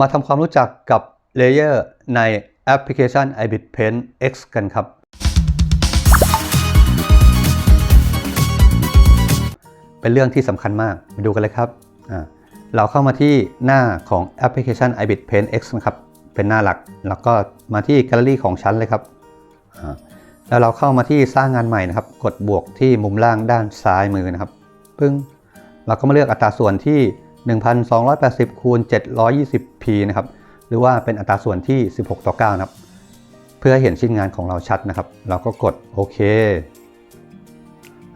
มาทำความรู้จักกับเลเยอร์ในแอปพลิเคชัน iBit Paint X กันครับ เป็นเรื่องที่สำคัญมากมาดูกันเลยครับ เราเข้ามาที่หน้าของแอปพลิเคชัน iBit Paint X นะครับ เป็นหน้าหลัก แล้วก็มาที่แกลเลอรี่ของชั้นเลยครับแล้วเราเข้ามาที่สร้างงานใหม่นะครับ กดบวกที่มุมล่างด้านซ้ายมือนะครับ ปึ้ง เราก็มาเลือกอัตราส่วนที่ 1280 คูณ 720p นะครับ หรือว่าเป็นอัตราส่วนที่ 16 ต่อ 9 นะครับ เพื่อให้เห็นชิ้นงานของเราชัดนะครับ เราก็กดโอเค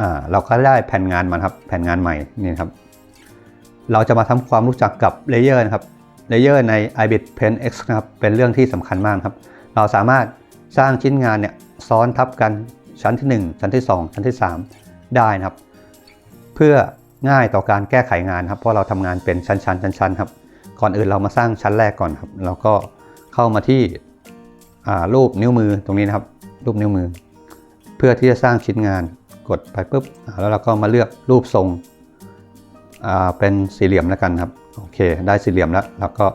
อ่า เราก็ได้แผ่นงานมาครับ แผ่นงานใหม่นี่ครับ เราจะมาทำความรู้จักกับเลเยอร์นะครับ เลเยอร์ใน iBit Paint X นะครับ เป็นเรื่องที่สำคัญมากครับ เราสามารถสร้างชิ้นงานเนี่ยซ้อนทับกันชั้นที่ 1 ชั้นที่ 2 ชั้นที่ 3 ได้นะครับ เพื่อ ง่ายต่อการแก้ไขงานครับเพราะเราทำงานเป็นชั้นๆชั้นๆครับ ก่อนอื่นเรามาสร้างชั้นแรกก่อนครับเราก็เข้ามาที่รูปนิ้วมือตรงนี้นะครับ รูปนิ้วมือ เพื่อที่จะสร้างชิ้นงานกดไปปุ๊บแล้วเราก็มาเลือกรูปทรงเป็นสี่เหลี่ยมแล้วกันครับโอเค ได้สี่เหลี่ยมแล้วเราก็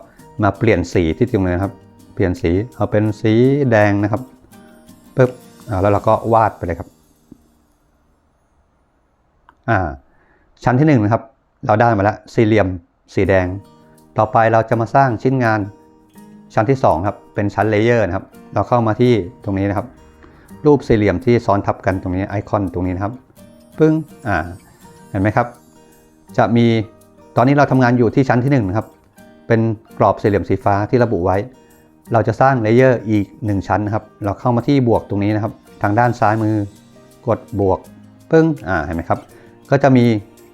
มาเปลี่ยนสีที่ตรงนี้นครับ เปลี่ยนสีเอาเป็นสีแดงนะครับปุ๊บแล้วเราก็วาดไปเลยครับอ่า ชั้นที่1นนะครับ เราได้มาแล้วสี่เหลี่ยมสีแดง ต่อไปเราจะมาสร้างชิ้นงานชั้นที่2ครับเป็นชั้นเลเยอร์นะครับ เราเข้ามาที่ตรงนี้นะครับ รูปสี่เหลี่ยมที่ซ้อนทับกันตรงนี้ไอคอนตรงนี้นะครับปึ้งอ่าเห็นไหมครับ จะมีตอนนี้เราทำงานอยู่ที่ชั้นที่1นะครับ เป็นกรอบสี่เหลี่ยมสีฟ้าที่ระบุไว้ เราจะสร้างเลเยอร์อีก 1 ชั้นนะครับ เราเข้ามาที่บวกตรงนี้นะครับ ทางด้านซ้ายมือกดบวกปึ้งอ่าเห็นไหมครับ ก็จะมี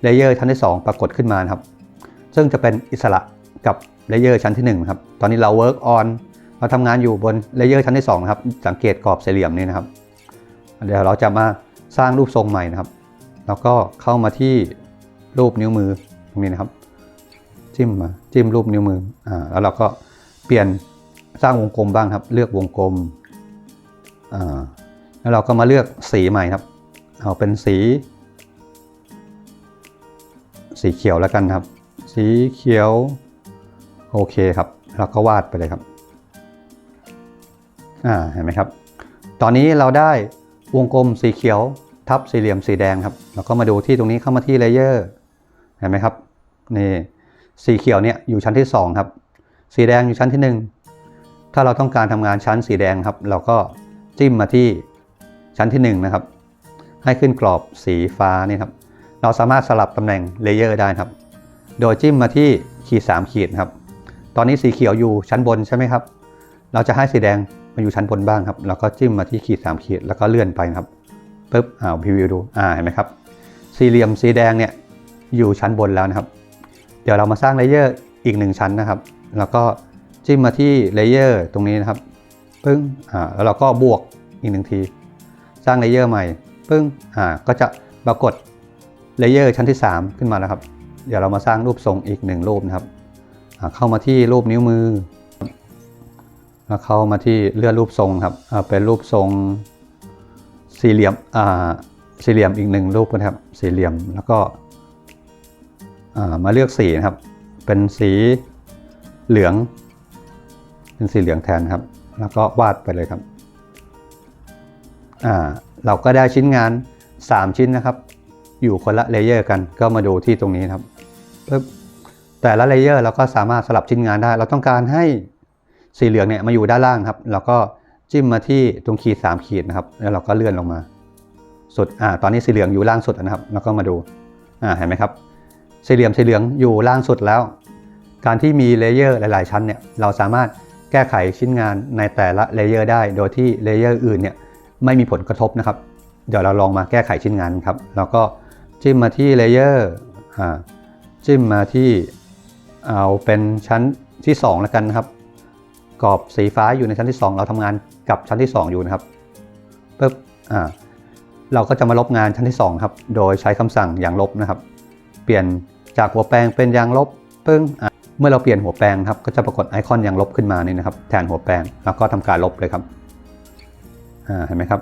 เลเยอร์ชั้นที่ 2 ปรากฏขึ้นมาครับ ซึ่งจะเป็นอิสระกับเลเยอร์ชั้นที่1ครับ ตอนนี้เรา work on เราทำงานอยู่บนเลเยอร์ชั้นที่2ครับ สังเกตกรอบสี่เหลี่ยมนี้นะครับ เดี๋ยวเราจะมาสร้างรูปทรงใหม่นะครับ แล้วก็เข้ามาที่รูปนิ้วมือตรงนี้นะครับ จิ้มมาจิ้มรูปนิ้วมือ อ่า แล้วเราก็เปลี่ยนสร้างวงกลมบ้างครับ เลือกวงกลม อ่า แล้วเราก็มาเลือกสีใหม่ครับ เอาเป็นสี สีเขียวแล้วกันครับ สีเขียวโอเคครับเราก็วาดไปเลยครับอ่าเห็นไหมครับ ตอนนี้เราได้วงกลมสีเขียวทับสี่เหลี่ยมสีแดงครับเราก็มาดูที่ตรงนี้เข้ามาที่เลเยอร์เห็นไหมครับนี่สีเขียวเนี่ยอยู่ชั้นที่ 2 ครับ สีแดงอยู่ชั้นที่ 1 ถ้าเราต้องการทำงานชั้นสีแดงครับ เราก็จิ้มมาที่ชั้นที่ 1 นะครับ ให้ขึ้นกรอบสีฟ้านี่ครับ เราสามารถสลับตำแหน่งเลเยอร์ได้ครับ โดยจิ้มมาที่ขีด3ขีดครับ ตอนนี้สีเขียวอยู่ชั้นบนใช่ไหมครับ เราจะให้สีแดงมาอยู่ชั้นบนบ้างครับ แล้วก็จิ้มมาที่ขีด3ขีดแล้วก็เลื่อนไปครับปุ๊บอ่าพรีวิวดูอ่าเห็นไหมครับ สี่เหลี่ยมสีแดงเนี่ยอยู่ชั้นบนแล้วนะครับ เดี๋ยวเรามาสร้างเลเยอร์อีกหนึ่งชั้นนะครับ แล้วก็จิ้มมาที่เลเยอร์ตรงนี้นะครับ ปึ้งอ่าแล้วเราก็บวกอีกหนึ่งที สร้างเลเยอร์ใหม่ ปึ้งอ่าก็จะปรากฏ เลเยอร์ชั้นที่ 3 ขึ้นมาแล้วครับ เดี๋ยวเรามาสร้างรูปทรงอีกหนึ่งรูปนะครับ เข้ามาที่รูปนิ้วมือ แล้วเข้ามาที่เลื่อนรูปทรงครับ เป็นรูปทรงสี่เหลี่ยมสี่เหลี่ยมอีกหนึ่งรูปนะครับ สี่เหลี่ยม แล้วก็มาเลือกสีนะครับ เป็นสีเหลือง เป็นสีเหลืองแทนครับ แล้วก็วาดไปเลยครับ เราก็ได้ชิ้นงาน 3 ชิ้นนะครับ อยู่คนละเลเยอร์กันก็มาดูที่ตรงนี้ครับปึ๊บแต่ละเลเยอร์เราก็สามารถสลับชิ้นงานได้ เราต้องการให้สีเหลืองเนี่ยมาอยู่ด้านล่างครับ เราก็จิ้มมาที่ตรงขีด 3 ขีดนะครับ แล้วเราก็เลื่อนลงมา สุดอ่าตอนนี้สีเหลืองอยู่ล่างสุดนะครับ แล้วก็มาดูอ่าเห็นไหมครับ สี่เหลี่ยมสีเหลืองอยู่ล่างสุดแล้ว การที่มีเลเยอร์หลาย ๆ ชั้นเนี่ยเราสามารถแก้ไขชิ้นงานในแต่ละเลเยอร์ได้ โดยที่เลเยอร์อื่นเนี่ยไม่มีผลกระทบนะครับ เดี๋ยวเราลองมาแก้ไขชิ้นงานครับ แล้วก็ จิ้มมาที่เลเยอร์จิ้มมาที่เอาเป็นชั้นที่2แล้วกันนะครับกรอบสีฟ้าอยู่ในชั้นที่ 2 เราทำงานกับชั้นที่ 2 อยู่นะครับปึ๊บอ่าเราก็จะมาลบงานชั้นที่2ครับโดยใช้คำสั่งอย่างลบนะครับ เปลี่ยนจากหัวแปรงเป็นยางลบปึ้งเมื่อเราเปลี่ยนหัวแปรงครับก็จะปรากฏไอคอนยางลบขึ้นมานี่นะครับ แทนหัวแปรงแล้วก็ทำการลบเลยครับอ่าเห็นไหมครับ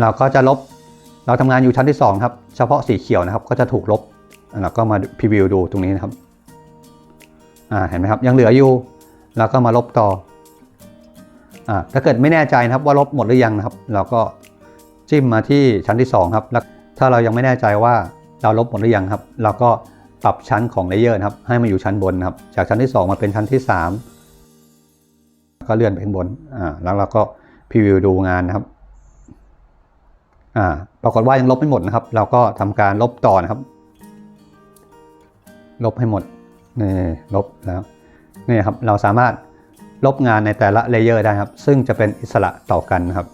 เราก็จะลบ เราทำงานอยู่ชั้นที่ 2 ครับ เฉพาะสีเขียวนะครับ ก็จะถูกลบเราก็มาพรีวิวดูตรงนี้นะครับอ่าเห็นไหมครับ ยังเหลืออยู่ แล้วก็มาลบต่ออ่าถ้าเกิดไม่แน่ใจนะครับว่าลบหมดหรือยังนะครับ เราก็จิ้มมาที่ชั้นที่ 2 ครับแล้วถ้าเรายังไม่แน่ใจว่าเราลบหมดหรือยังครับ เราก็ปรับชั้นของเลเยอร์นะครับ ให้มาอยู่ชั้นบนนะครับ จากชั้นที่ 2 มาเป็นชั้นที่ 3 ก็เลื่อนไปข้างบนอ่าแล้วเราก็พรีวิวดูงานนะครับ อ่าปรากฏว่ายังลบไม่หมดนะครับ เราก็ทำการลบต่อนะครับ ลบให้หมดนี่ลบแล้วนี่ครับเราสามารถลบงานในแต่ละเลเยอร์ได้ครับ ซึ่งจะเป็นอิสระต่อกันนะครับ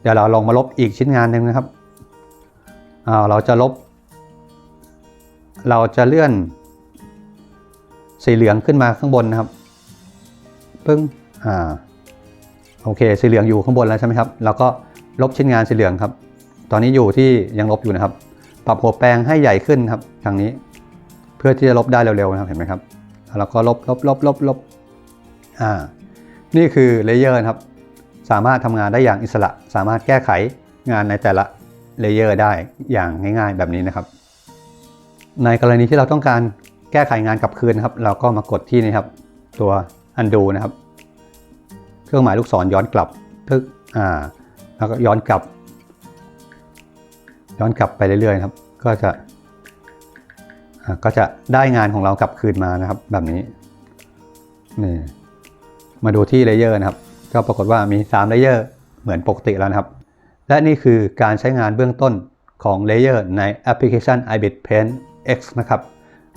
เดี๋ยวเราลองมาลบอีกชิ้นงานหนึ่งนะครับเราจะลบ เราจะเลื่อนสีเหลืองขึ้นมาข้างบนนะครับปึ้งอ่าโอเค สีเหลืองอยู่ข้างบนแล้วใช่ไหมครับ เราก็ ลบชิ้นงานสีเหลืองครับ ตอนนี้อยู่ที่ยังลบอยู่นะครับ ปรับหัวแปลงให้ใหญ่ขึ้นครับทางนี้ เพื่อที่จะลบได้เร็วๆนะครับเห็นไหมครับแล้วก็ลบลบลบลบลบอ่านี่คือเลเยอร์ครับ สามารถทำงานได้อย่างอิสระ สามารถแก้ไขงานในแต่ละเลเยอร์ได้อย่างง่ายๆ แบบนี้นะครับ ในกรณีที่เราต้องการแก้ไขงานกลับคืนนะครับ เราก็มากดที่นี่ครับ ตัว undo นะครับ เครื่องหมายลูกศรย้อนกลับทึกอ่า แล้วก็ย้อนกลับ ย้อนกลับไปเรื่อยๆครับ ก็จะก็จะได้งานของเรากลับคืนมานะครับ แบบนี้นี่มาดูที่เลเยอร์นะครับ ก็ปรากฏว่ามี3เลเยอร์เหมือนปกติแล้วนะครับ และนี่คือการใช้งานเบื้องต้นของเลเยอร์ในแอปพลิเคชัน ibit paint x นะครับ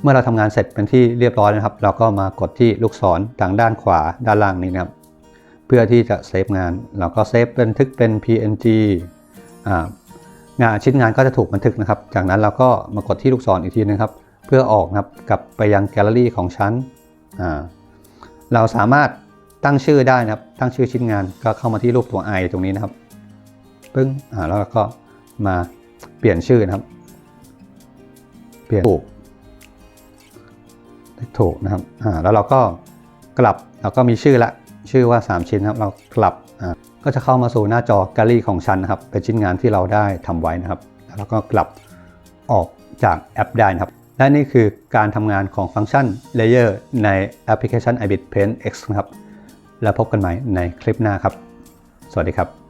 เมื่อเราทำงานเสร็จเป็นที่เรียบร้อยนะครับ เราก็มากดที่ลูกศรทางด้านขวาด้านล่างนี้นะครับ เพื่อที่จะเซฟงาน เราก็เซฟบันทึกเป็น png งานชิ้นงานก็จะถูกบันทึกนะครับ จากนั้นเราก็มากดที่ลูกศรอีกทีนึงครับ เพื่อออกนะครับกลับไปยังแกลเลอรี่ของชั้น เราสามารถตั้งชื่อได้นะครับ ตั้งชื่อชิ้นงานก็เข้ามาที่รูปตัว i ตรงนี้นะครับปึ้งอ่าแล้วก็มาเปลี่ยนชื่อนะครับ เปลี่ยนถูกถูกนะครับอ่าแล้วเราก็กลับเราก็มีชื่อละ ชื่อว่า 3 ชิ้นนะครับ เรากลับอ่าก็จะเข้ามาสู่หน้าจอแกลลี่ของชั้นนะครับ เป็นชิ้นงานที่เราได้ทำไว้นะครับ แล้วก็กลับออกจากแอปได้นะครับ และนี่คือการทำงานของฟังก์ชัน Layer ในแอปพลิเคชัน ibit paint x นะครับ แล้วพบกันใหม่ในคลิปหน้าครับ สวัสดีครับ